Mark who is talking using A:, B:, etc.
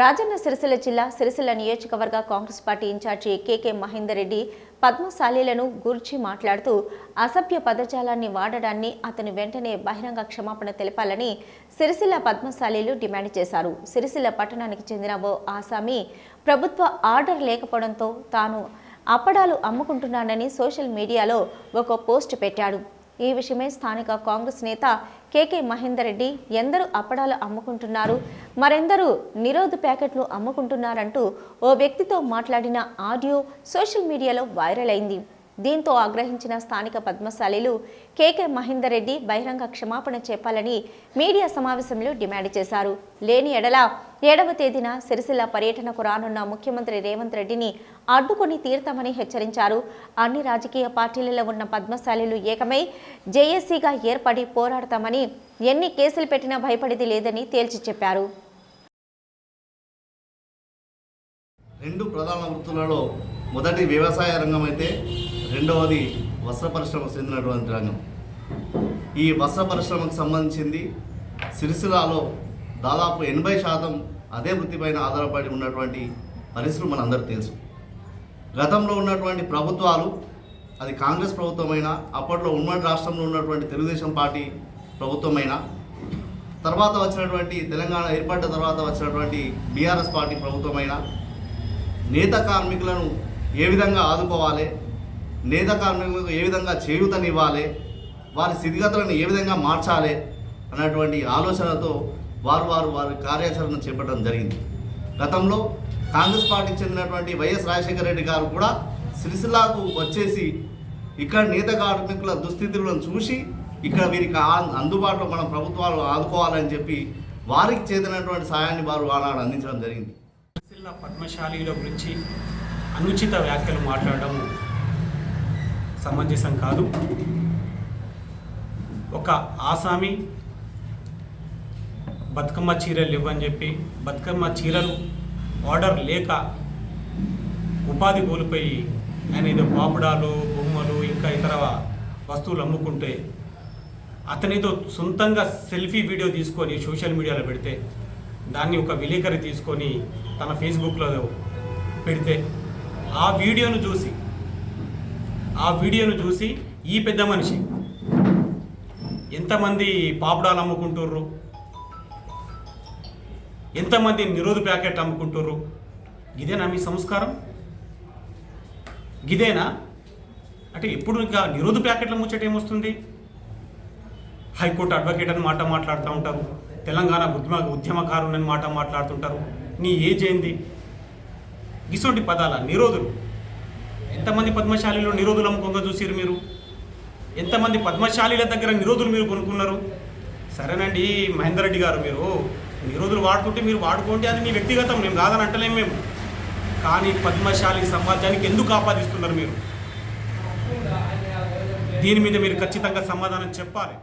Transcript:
A: రాజన్న సిరిసిల్ల జిల్లా సిరిసిల్ల నియోజకవర్గ Congress party incharge KK Mahender Reddy పద్మశాలీలను గురించి మాట్లాడుతూ అసభ్య పదజాలాన్ని వాడడాన్ని అతను వెంటనే బహిరంగ క్షమాపణ తెలపాలని సిరిసిల్ల పద్మశాలీలు డిమాండ్ చేశారు. సిరిసిల్ల పట్టణానికి చెందిన ఓ ఆసామి ప్రభుత్వ ఆర్డర్ లేకపోవడంతో తాను అప్పడాలు అమ్ముకుంటున్నానని సోషల్ మీడియాలో ఒక పోస్ట్ పెట్టాడు. ఈ విషయమై స్థానిక కాంగ్రెస్ నేత కేకే మహేందర్ రెడ్డి ఎందరు అప్పడాలు అమ్ముకుంటున్నారు మరెందరూ నిరోధ ప్యాకెట్లు అమ్ముకుంటున్నారంటూ ఓ వ్యక్తితో మాట్లాడిన ఆడియో సోషల్ మీడియాలో వైరల్ అయింది. దీంతో ఆగ్రహించిన స్థానిక పద్మశాలీలు కేకే మహేందర్ రెడ్డి బహిరంగ క్షమాపణ చెప్పాలని మీడియా సమావేశంలో డిమాండ్ చేశారు. లేని ఎడల ఏడవ తేదీన సిరిసిల్ల పర్యటనకు రానున్న ముఖ్యమంత్రి రేవంత్ రెడ్డిని అడ్డుకొని తీర్థమని హెచ్చరించారు. అన్ని రాజకీయ పార్టీలలో ఉన్న పద్మశాలీలు ఏకమై జేఏసీగా ఏర్పడి పోరాడతామని ఎన్ని కేసులు పెట్టినా భయపడేది లేదని తేల్చి చెప్పారు.
B: రెండు ప్రధాన వృత్తులలో మొదటి వ్యవసాయ రంగం అయితే రెండవది వస్త్ర పరిశ్రమకు చెందినటువంటి రంగం. ఈ వస్త్ర పరిశ్రమకు సంబంధించింది సిరిసిల్లాలో దాదాపు ఎనభై శాతం అదే వృత్తిపైన ఆధారపడి ఉన్నటువంటి పరిస్థితులు మనందరూ తెలుసు. గతంలో ఉన్నటువంటి ప్రభుత్వాలు అది కాంగ్రెస్ ప్రభుత్వమైనా అప్పట్లో ఉమ్మడి రాష్ట్రంలో ఉన్నటువంటి తెలుగుదేశం పార్టీ ప్రభుత్వమైనా తర్వాత వచ్చినటువంటి తెలంగాణ ఏర్పడ్డ తర్వాత వచ్చినటువంటి బీఆర్ఎస్ పార్టీ ప్రభుత్వమైనా నేత కార్మికులను ఏ విధంగా ఆదుకోవాలి నేత కార్మికులకు ఏ విధంగా చేయూతనివ్వాలి? వారి స్థితిగతులను ఏ విధంగా మార్చాలి? అన్నటువంటి ఆలోచనతో వారు వారు వారి కార్యాచరణ చేపట్టడం జరిగింది. గతంలో కాంగ్రెస్ పార్టీకి చెందినటువంటి వైఎస్ రాజశేఖర రెడ్డి గారు కూడా సిరిసిల్లాకు వచ్చేసి ఇక్కడ నేత కార్మికుల దుస్థితులను చూసి ఇక్కడ వీరికి అందుబాటులో మన ప్రభుత్వాలు ఆదుకోవాలని చెప్పి వారికి చేతినటువంటి సాయాన్ని వారు ఆనాడు అందించడం జరిగింది.
C: సిరిసిల్ల పద్మశాలీల గురించి అనుచిత వ్యాఖ్యలు మాట్లాడడం సమంజసం కాదు. ఒక ఆసామి బతుకమ్మ చీరలు ఇవ్వని చెప్పి బతుకమ్మ చీరలు ఆర్డర్ లేక ఉపాధి కోల్పోయి ఆయన ఏదో పాపడాలు బొమ్మలు ఇంకా ఇతర వస్తువులు అమ్ముకుంటే అతనితో సొంతంగా సెల్ఫీ వీడియో తీసుకొని సోషల్ మీడియాలో పెడితే దాన్ని ఒక విలేకరి తీసుకొని తన ఫేస్బుక్లో పెడితే ఆ వీడియోను చూసి ఆ వీడియోను చూసి ఈ పెద్ద మనిషి ఎంతమంది పాపడాలు అమ్ముకుంటుర్రు? ఎంతమంది నిరోధ ప్యాకెట్ అమ్ముకుంటుర్రు? ఇదేనా మీ సంస్కారం? గిదేనా అంటే ఎప్పుడు ఇంకా నిరోధ ప్యాకెట్ల ముచ్చట ఏమొస్తుంది? హైకోర్టు అడ్వకేట్ అని మాట మాట్లాడుతూ ఉంటారు. తెలంగాణ ఉద్యమ ఉద్యమకారుని మాట మాట్లాడుతుంటారు. నీ ఏజ్ ఏంది? గిసోంటి పదాల నిరోధులు. ఎంతమంది పద్మశాలిలో నిరోధులు అమ్ముకోగా చూసిరు మీరు? ఎంతమంది పద్మశాలిల దగ్గర నిరోధులు మీరు కొనుక్కున్నారు? సరేనండి మహేందర్ రెడ్డి గారు మీరు నిరోధులు వాడుతుంటే మీరు వాడుకోండి అది మీ వ్యక్తిగతం మేము కాదని అంటలేము మేము. కానీ పద్మశాలి సమాజానికి ఎందుకు ఆపాదిస్తున్నారు మీరు? దీని మీద మీరు ఖచ్చితంగా సమాధానం చెప్పాలి.